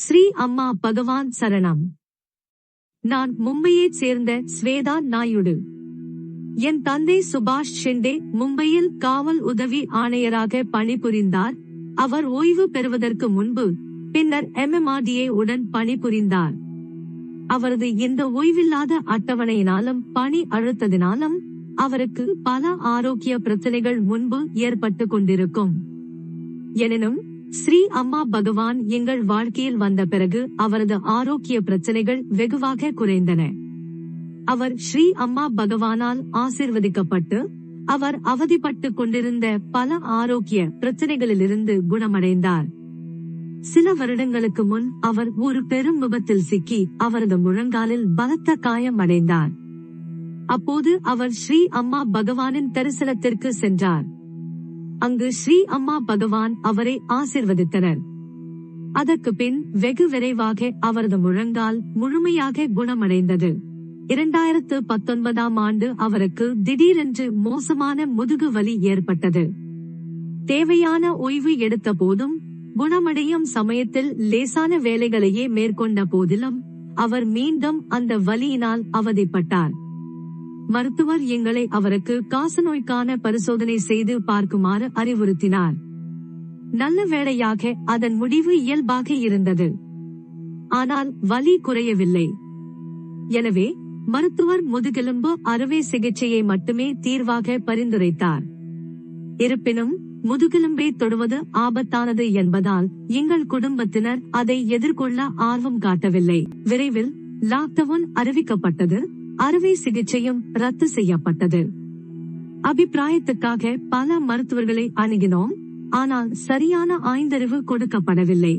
ஸ்ரீ அம்மா பகவான் சரணம். நான் மும்பையைச் சேர்ந்த ஸ்வேதா நாயுடு. என் தந்தை சுபாஷ் ஷிண்டே மும்பையில் காவல் உதவி ஆணையராக பணிபுரிந்தார். அவர் ஓய்வு பெறுவதற்கு முன்பு பின்னர் எம்எம்ஆர்டிஏ உடன் பணிபுரிந்தார். அவரது இந்த ஓய்வில்லாத அட்டவணையினாலும் பணி அழுத்ததினாலும் அவருக்கு பல ஆரோக்கிய பிரச்சனைகள் முன்பு ஏற்பட்டு கொண்டிருக்கும். எனினும் ஸ்ரீ அம்மா பகவான் எங்கள் வாழ்க்கையில் வந்த பிறகு அவரது ஆரோக்கிய பிரச்சனைகள் வெகுவாக குறைந்தன. அவர் ஸ்ரீ அம்மா பகவானால் ஆசிர்வதிக்கப்பட்டு அவர் அவதிப்பட்டு கொண்டிருந்த பல ஆரோக்கிய பிரச்சனைகளிலிருந்து குணமடைந்தார். சில வருடங்களுக்கு முன் அவர் ஒரு பெரும் விபத்தில் சிக்கி அவரது முழங்காலில் பலத்த காயம் அடைந்தார். அப்போது அவர் ஸ்ரீ அம்மா பகவானின் தரிசனத்திற்கு சென்றார். அங்கு ஸ்ரீ அம்மா பகவான் அவரை ஆசிர்வதித்தனர். அதற்கு பின் வெகு விரைவாக அவரது முழங்கால் முழுமையாக குணமடைந்தது. இரண்டாயிரத்து பத்தொன்பதாம் ஆண்டு அவருக்கு திடீரென்று மோசமான முதுகு வலி ஏற்பட்டது. தேவையான ஓய்வு எடுத்த போதும் குணமடையும் சமயத்தில் லேசான வேலைகளையே மேற்கொண்ட போதிலும் அவர் மீண்டும் அந்த வலியினால் அவதிப்பட்டார். மருத்துவர் எங்களை அவருக்கு காசநோய்க்கான பரிசோதனை செய்து பார்க்குமாறு அறிவுறுத்தினார். நல்ல வேளையாக அதன் முடிவு இயல்பாக இருந்தது. ஆனால் வலி குறையவில்லை. எனவே மருத்துவர் முதுகெலும்பு அறுவை சிகிச்சையை மட்டுமே தீர்வாக பரிந்துரைத்தார். இருப்பினும் முதுகெலும்பை தொடுவது ஆபத்தானது என்பதால் எங்கள் குடும்பத்தினர் அதை எதிர்கொள்ள ஆர்வம் காட்டவில்லை. விரைவில் லாக்டவுன் அறிவிக்கப்பட்டது. அறுவை சிகிச்சையும் ரத்து செய்யப்பட்டது. அபிப்பிராயத்துக்காக பல மருத்துவர்களை அணுகினோம். ஆனால் சரியான ஆய்ந்தறிவு கொடுக்கப்படவில்லை.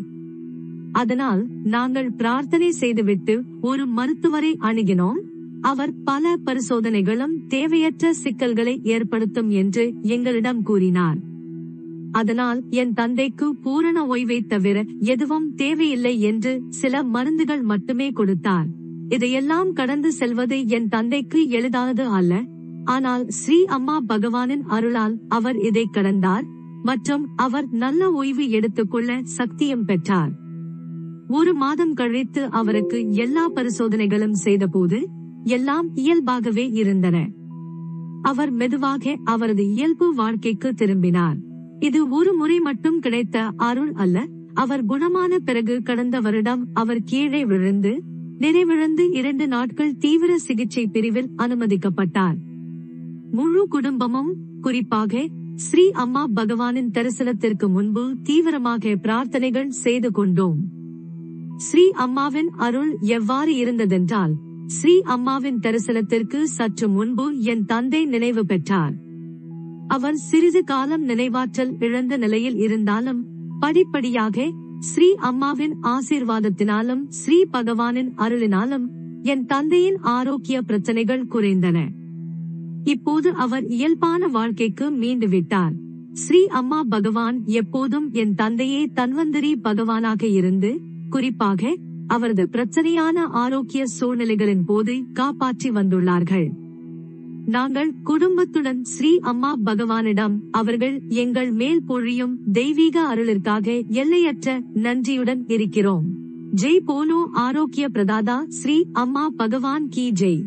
அதனால் நாங்கள் பிரார்த்தனை செய்துவிட்டு ஒரு மருத்துவரை அணுகினோம். அவர் பல பரிசோதனைகளும் தேவையற்ற சிக்கல்களை ஏற்படுத்தும் என்று எங்களிடம் கூறினார். அதனால் என் தந்தைக்கு பூரண ஓய்வை தவிர எதுவும் தேவையில்லை என்று சில மருந்துகள் மட்டுமே கொடுத்தார். இதையெல்லாம் கடந்து செல்வது என் தந்தைக்கு எளிதானது அல்ல. ஆனால் ஸ்ரீ அம்மா பகவானின் அருளால் அவர் இதை கடந்தார் மற்றும் அவர் நல்ல ஓய்வு எடுத்துக்கொள்ள சக்தியும் பெற்றார். ஒரு மாதம் கழித்து அவருக்கு எல்லா பரிசோதனைகளும் செய்தபோது எல்லாம் இயல்பாகவே இருந்தன. அவர் மெதுவாக அவரது இயல்பு வாழ்க்கைக்கு திரும்பினார். இது ஒரு முறை மட்டும் கிடைத்த அருள் அல்ல அவர் குணமான பிறகு கடந்த வருடம் அவர் கீழே விழுந்து நிறைவிழந்து இரண்டு நாட்கள் தீவிர சிகிச்சை பிரிவில் அனுமதிக்கப்பட்டார். முழு குடும்பமும் குறிப்பாக ஸ்ரீ அம்மா பகவானின் தரிசனத்திற்கு முன்பு தீவிரமாக பிரார்த்தனைகள் செய்து கொண்டோம். ஸ்ரீ அம்மாவின் அருள் எவ்வாறு இருந்ததென்றால் ஸ்ரீ அம்மாவின் தரிசனத்திற்கு சற்று முன்பு என் தந்தை நினைவு பெற்றார். அவர் சிறிது காலம் நினைவாற்றல் இழந்த நிலையில் இருந்தாலும் படிப்படியாக ஸ்ரீ அம்மாவின் ஆசீர்வாதத்தினாலும் ஸ்ரீ பகவானின் அருளினாலும் என் தந்தையின் ஆரோக்கிய பிரச்சனைகள் குறைந்தன. இப்போது அவர் இயல்பான வாழ்க்கைக்கு மீண்டு விட்டார் ஸ்ரீ அம்மா பகவான் எப்போதும் என் தந்தையே தன்வந்தரி பகவானாக இருந்து குறிப்பாக அவரது பிரச்சனையான ஆரோக்கிய சூழ்நிலைகளின் போது காப்பாற்றி வந்துள்ளார்கள். நாங்கள் குடும்பத்துடன் ஸ்ரீ அம்மா பகவானிடம் அவர்கள் எங்கள் மேல் பொழியும் தெய்வீக அருளிற்காக எல்லையற்ற நன்றியுடன் இருக்கிறோம். ஜெய் போலோ ஆரோக்கிய பிரதாதா ஸ்ரீ அம்மா பகவான் கி ஜெய்.